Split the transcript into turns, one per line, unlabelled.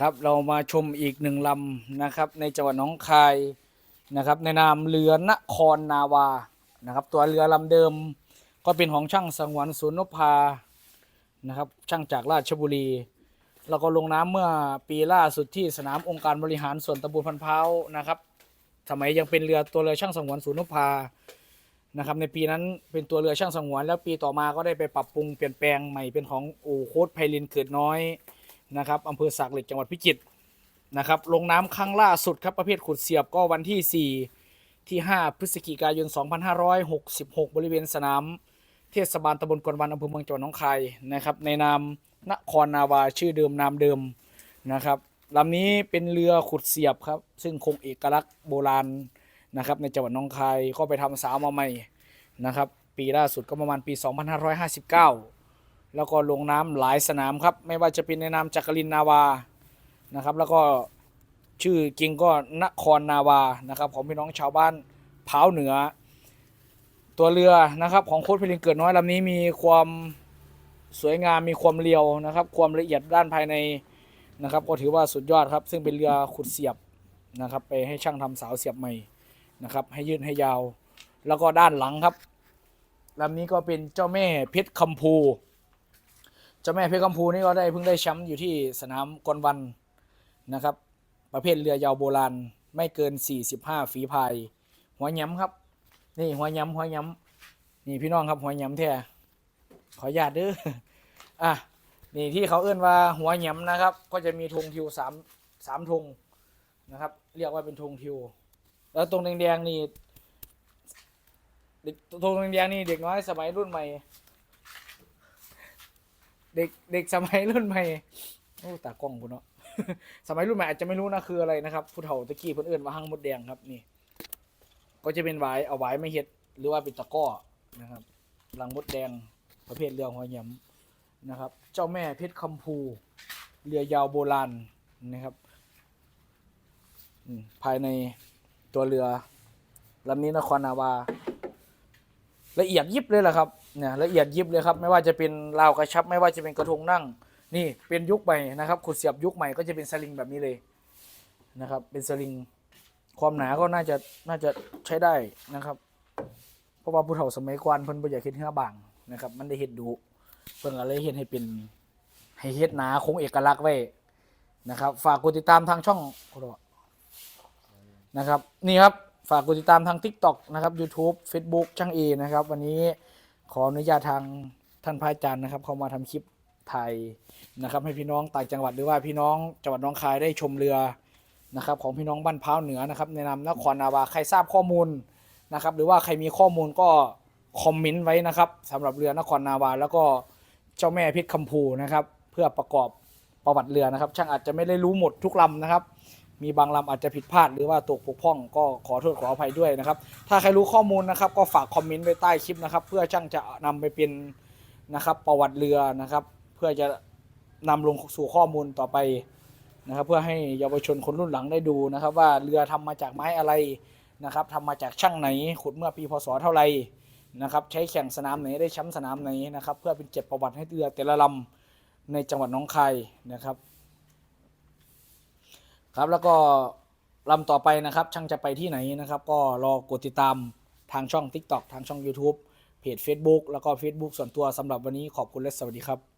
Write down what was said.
ครับเรามาชมอีกหนึ่งลำนะครับ ในจังหวัดหนองคายนะครับ ในนามเรือนครนาวานะครับ ตัวเรือลำเดิมก็เป็นของช่างสังวรศูนย์นพพานะครับ ช่างจากราชบุรี เราก็ลงน้ำเมื่อปีล่าสุดที่สนามองค์การบริหารส่วนตำบลพันพร้านะครับ สมัยยังเป็นเรือตัวเรือช่างสังวรศูนย์นพพานะครับ ในปีนั้นเป็นตัวเรือช่างสังวรแล้วปีต่อมาก็ได้ไปปรับปรุงเปลี่ยนแปลงใหม่เป็นของอู่โคดไพลินเกิดน้อย นะครับอำเภอสากเหล็กจังหวัดพิจิตรนะครับลงน้ำครั้งล่าสุดครับประเภทขุดเสียบก็วันที่ 4 ที่ 5 พฤศจิกายน 2566 บริเวณสนาม เทศบาลตำบลกวนวันอำเภอเมืองจังหวัดหนองคายนะครับในนามนครนาวาชื่อเดิมนามเดิมนะครับลำนี้เป็นเรือขุดเสียบครับ ซึ่งคงเอกลักษณ์โบราณนะครับในจังหวัดหนองคายก็ไปทำสาวมาใหม่นะครับปีล่าสุดก็ประมาณปี 2559 แล้วก็ลงน้ำหลายสนามครับ ไม่ว่าจะเป็นในนามจักรินนาวานะครับ แล้วก็ชื่อจริงก็นครนาวานะครับ ของพี่น้องชาวบ้านพร้าเหนือ ตัวเรือนะครับ ของโค้ดพิลินเกิดน้อยลำนี้มีความสวยงามมีความเรียวนะครับ ความละเอียดด้านภายในนะครับ ก็ถือว่าสุดยอดครับ ซึ่งเป็นเรือขุดเสียบนะครับ ไปให้ช่างทำเสาวเสียบใหม่นะครับ ให้ยืดให้ยาว แล้วก็ด้านหลังครับลำนี้ก็เป็นเจ้าแม่เพชรคำพู เจ้าแม่เพชรกัมพูนี่ก็ได้เพิ่งได้แชมป์อยู่ที่สนามกอนวันนะครับ ประเภทเรือยาวโบราณไม่เกิน 45 ฝีพาย หัวย้ำครับ นี่หัวย้ำหัวย้ำนี่พี่น้องครับหัวย้ำแท้ขออนุญาตเด้ออะนี่ที่เขาเอื้นว่าหัวย้ำนะครับ ก็จะมีธงทิวสามสามธงนะครับ เรียกว่าเป็นธงทิว แล้วตรงแดงๆนี่เด็กธงแดงๆนี่เด็กน้อยสมัยรุ่นใหม่ เด็กเด็กสมัยรุ่นใหม่โอ้ตากล้องกูเนาะ สมัยรุ่นใหม่อาจจะไม่รู้นะคืออะไรนะครับผู้เฒ่าตะกี้เพิ่นเอิ้นว่าหั่งมดแดงครับนี่ ก็จะเป็นหวายเอาหวายมาเฮ็ดหรือว่าเป็นตะก้อนะครับลังมดแดงประเภทเรือหัวหยำนะครับ เจ้าแม่เพชรคำพู เรือยาวโบราณนะครับภายในตัวเรือลำนี้นครนาวา ละเอียดยิบเลยแหละครับ เนี่ยละเอียดยิบเลยครับ ไม่ว่าจะเป็นราวกระชับ ไม่ว่าจะเป็นกระทงนั่ง นี่เป็นยุคใหม่นะครับขุดเสียบยุคใหม่ก็จะเป็นสลิงแบบนี้เลยนะครับ เป็นสลิงความหนาก็น่าจะน่าจะใช้ได้นะครับ เพราะว่าผู้เฒ่าสมัยก่อนเพิ่นบ่อยากเฮ็ดเฮือบางนะครับ มันได้เฮ็ดดุเพิ่นก็เลยเฮ็ดให้เป็นให้เฮ็ดหนาคงเอกลักษณ์ไว้นะครับ ฝากกดติดตามทางช่องนะครับ นี่ครับฝากกดติดตามทาง TikTok นะครับ YouTube Facebook ช่างเอนะครับ วันนี้ ขออนุญาตทางท่านพระอาจารย์นะครับ เข้ามาทำคลิปถ่ายนะครับ ให้พี่น้องต่างจังหวัดหรือว่าพี่น้องจังหวัดน้องคายได้ชมเรือนะครับ ของพี่น้องบ้านพร้าวเหนือนะครับในนามนครนาวาใครทราบข้อมูลนะครับ หรือว่าใครมีข้อมูลก็คอมเมนต์ไว้นะครับสำหรับเรือนครนาวา แล้วก็เจ้าแม่เพชรคำพูนะครับ เพื่อประกอบประวัติเรือนะครับ ช่างอาจจะไม่ได้รู้หมดทุกลำนะครับ มีบางลำอาจจะผิดพลาดหรือว่าตกปกพร่องก็ขอโทษขออภัยด้วยนะครับ ถ้าใครรู้ข้อมูลนะครับ ก็ฝากคอมเมนต์ไว้ใต้คลิปนะครับ เพื่อช่างจะนำไปเป็นนะครับประวัติเรือนะครับ เพื่อจะนำลงสู่ข้อมูลต่อไปนะครับ เพื่อให้เยาวชนคนรุ่นหลังได้ดูนะครับ ว่าเรือทำมาจากไม้อะไรนะครับทำมาจากช่างไหนขุดเมื่อปีพศเท่าไหร่นะครับ ใช้แข่งสนามไหนได้แชมป์สนามไหนนะครับ เพื่อเป็นเจ็บประวัติให้เรือแต่ละลำในจังหวัดหนองคายนะครับ ครับแล้วก็ลำต่อไปนะครับช่างจะไปที่ไหนนะครับ ก็รอกดติดตามทางช่อง TikTok ทางช่อง YouTube เพจ Facebook แล้วก็ Facebook ส่วนตัวสำหรับวันนี้ขอบคุณและสวัสดีครับ